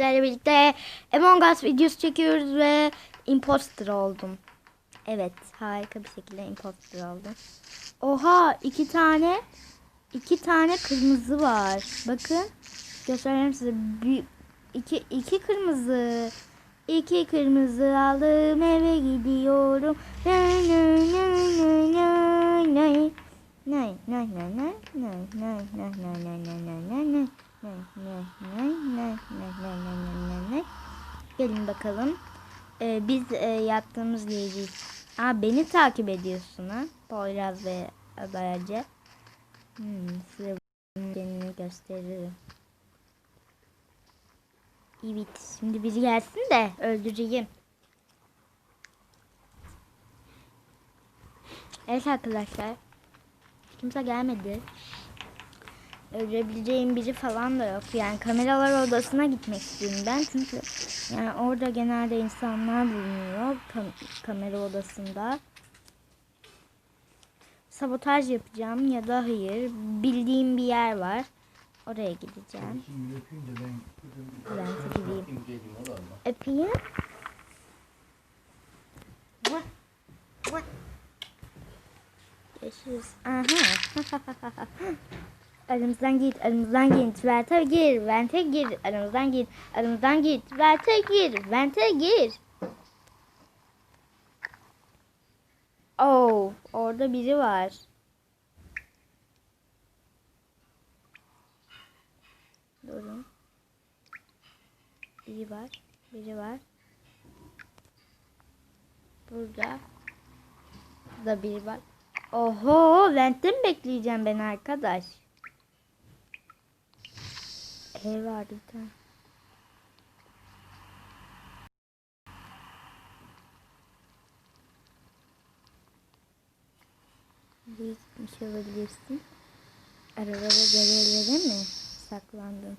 sizlerle birlikte Among Us videosu çekiyoruz ve imposter oldum. Evet harika bir şekilde imposter oldum. Oha iki tane iki tane kırmızı var. Bakın göstereyim size. Bir, iki, iki kırmızı. İki kırmızı aldım eve gidiyorum. Nay nay nay nay nay nay. Nay nay nay nay nay nay nay nay nay nay nay Nay nay nay nay nay nay nay nay nay nay. Gelin bakalım. Ee, biz e, yaptığımız yeri. Aa beni takip ediyorsun ha. Poyraz ve Adayacı. Hmm, size kendini gösteririm. Evet şimdi biri gelsin de öldüreyim. Evet arkadaşlar. Kimse gelmedi. Öldürebileceğim biri falan da yok. Yani kameralar odasına gitmek istiyorum ben. Çünkü yani orada genelde insanlar bulunuyor. Kam- kamera odasında. Sabotaj yapacağım ya da hayır. Bildiğim bir yer var. Oraya gideceğim. Ben Ben de gideyim. Öpeyim. Görüşürüz. Aha. aramızdan git, aramızdan git. Vente gir, vente gir. Aramızdan git, aramızdan git. Vente gir, vente gir. Oh, orada biri var. Durun. Biri var. Biri var. Burada. Burada biri var. Oho, ventte mi bekleyeceğim ben arkadaş? Ev var bir tane. Bir gitmiş olabilirsin. Arabada görevlere mi saklandın?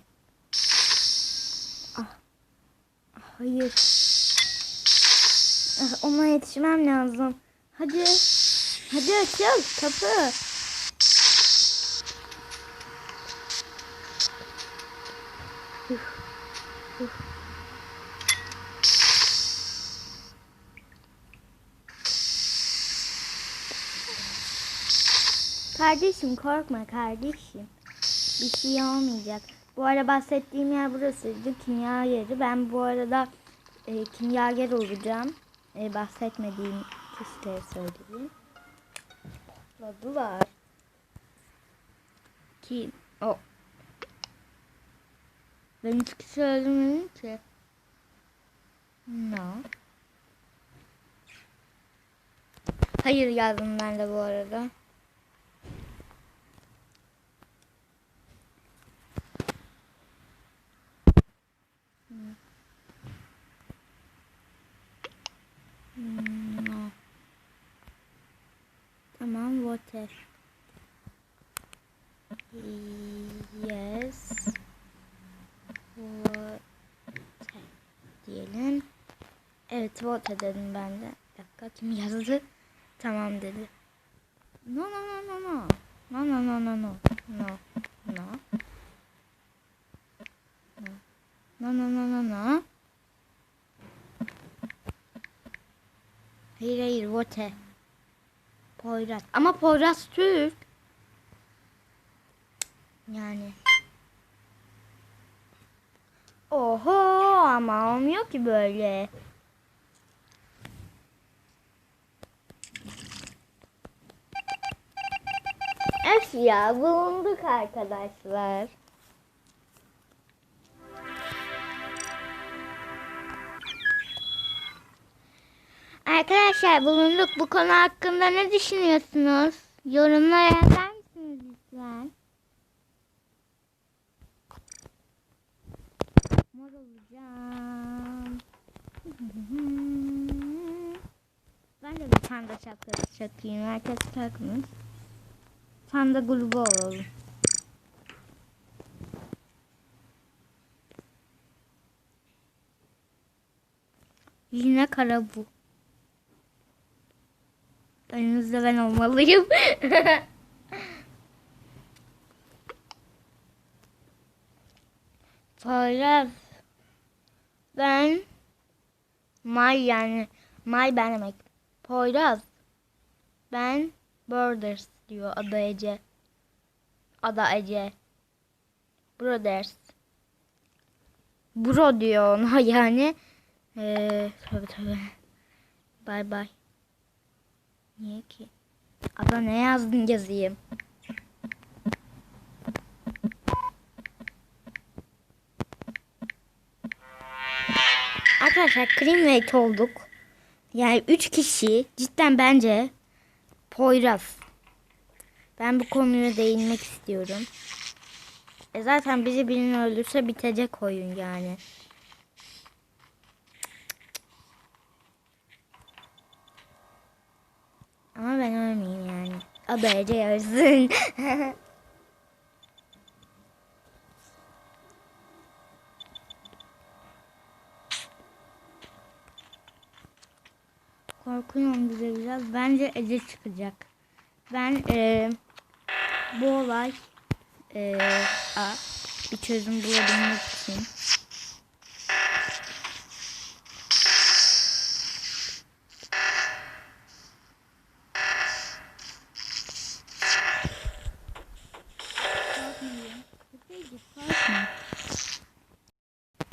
Ah. Ah, Hayır. Ah, ona yetişmem lazım. Hadi. Hadi açıl kapı. Kardeşim korkma kardeşim. Bir şey olmayacak. Bu ara bahsettiğim yer burasıydı. Kimya yeri. Ben bu arada e, kimyager olacağım. E, bahsetmediğim kişilere söyleyeyim. Ladılar. Kim? O. Ben hiç kişi öldürmedim ki. No. Hayır yazdım ben de bu arada. Hmm, No. Water. Yes. Water. Diyelim. Evet, water dedim ben de. Bir dakika, kim yazdı? Tamam dedi. No, no, no, no, no. No, no, no, no, no. No. No. No, no, no, no, no. Hayır hayır Vote. Poyraz. Ama Poyraz Türk. Yani. Oho ama olmuyor ki böyle. Öf ya bulunduk arkadaşlar. Arkadaşlar bulunduk. Bu konu hakkında ne düşünüyorsunuz? Yorumlara yazar mısınız lütfen? Mor olacağım. Ben de bir panda şapkası çakayım. Herkes takmış. Panda grubu olalım. Yine kara bu. Önünüzde ben olmalıyım. Poyraz. Ben May yani May ben demek. Poyraz. Ben Borders diyor Ada Ece. Ada Ece. Brothers. Bro diyor ona yani. Ee, tövbe tövbe. Bay bay. Niye ki? Ada ne yazdın yazayım. Arkadaşlar Creamweight olduk. Yani 3 kişi cidden bence Poyraz. Ben bu konuya değinmek istiyorum. E zaten bizi birini öldürse bitecek oyun yani. Ama ben ölmeyeyim yani. Adı Ece ölsün. Korkuyorum bize biraz. Bence Ece çıkacak. Ben e, bu olay e, a, bir çözüm bulabilmek için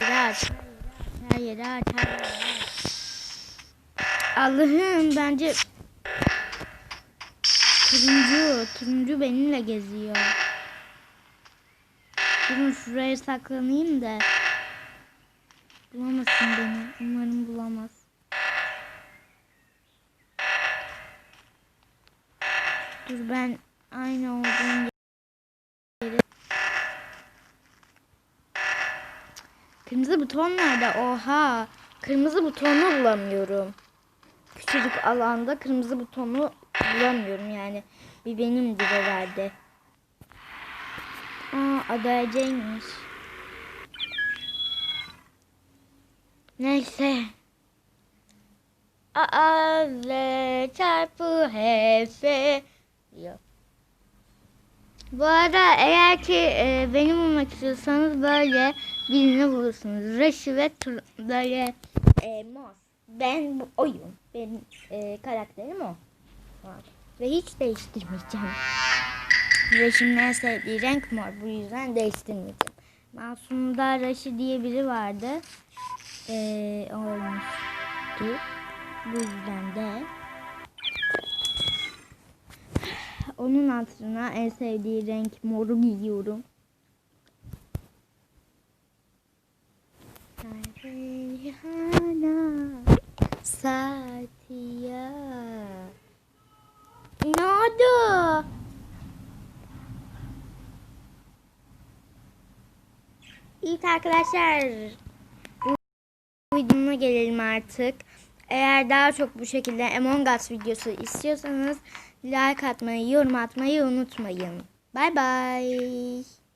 Yeri aç. Aç. Allah'ım bence turuncu, turuncu benimle geziyor. Durun şuraya saklanayım da bulamasın beni. Umarım bulamaz. Dur ben aynı olduğum Kırmızı buton nerede? Oha. Kırmızı butonu bulamıyorum. Küçücük alanda kırmızı butonu bulamıyorum yani. Bir benimdir herhalde. Aa adayacakmış. Neyse. A ve çarpı H Yok. Bu arada eğer ki e, beni bulmak istiyorsanız böyle birini bulursunuz. Raşi ve böyle e, mor. Ben bu oyun. Benim e, karakterim o. Ve hiç değiştirmeyeceğim. Raşi'nin en sevdiği renk mor. Bu yüzden değiştirmeyeceğim. Masum'da Raşi diye biri vardı. E, olmuştu. Bu yüzden de onun hatırına en sevdiği renk moru giyiyorum. Reyhana Satiya Ne oldu? İyi arkadaşlar. Videoma gelelim artık. Eğer daha çok bu şekilde Among Us videosu istiyorsanız like atmayı, yorum atmayı unutmayın. Bay bay.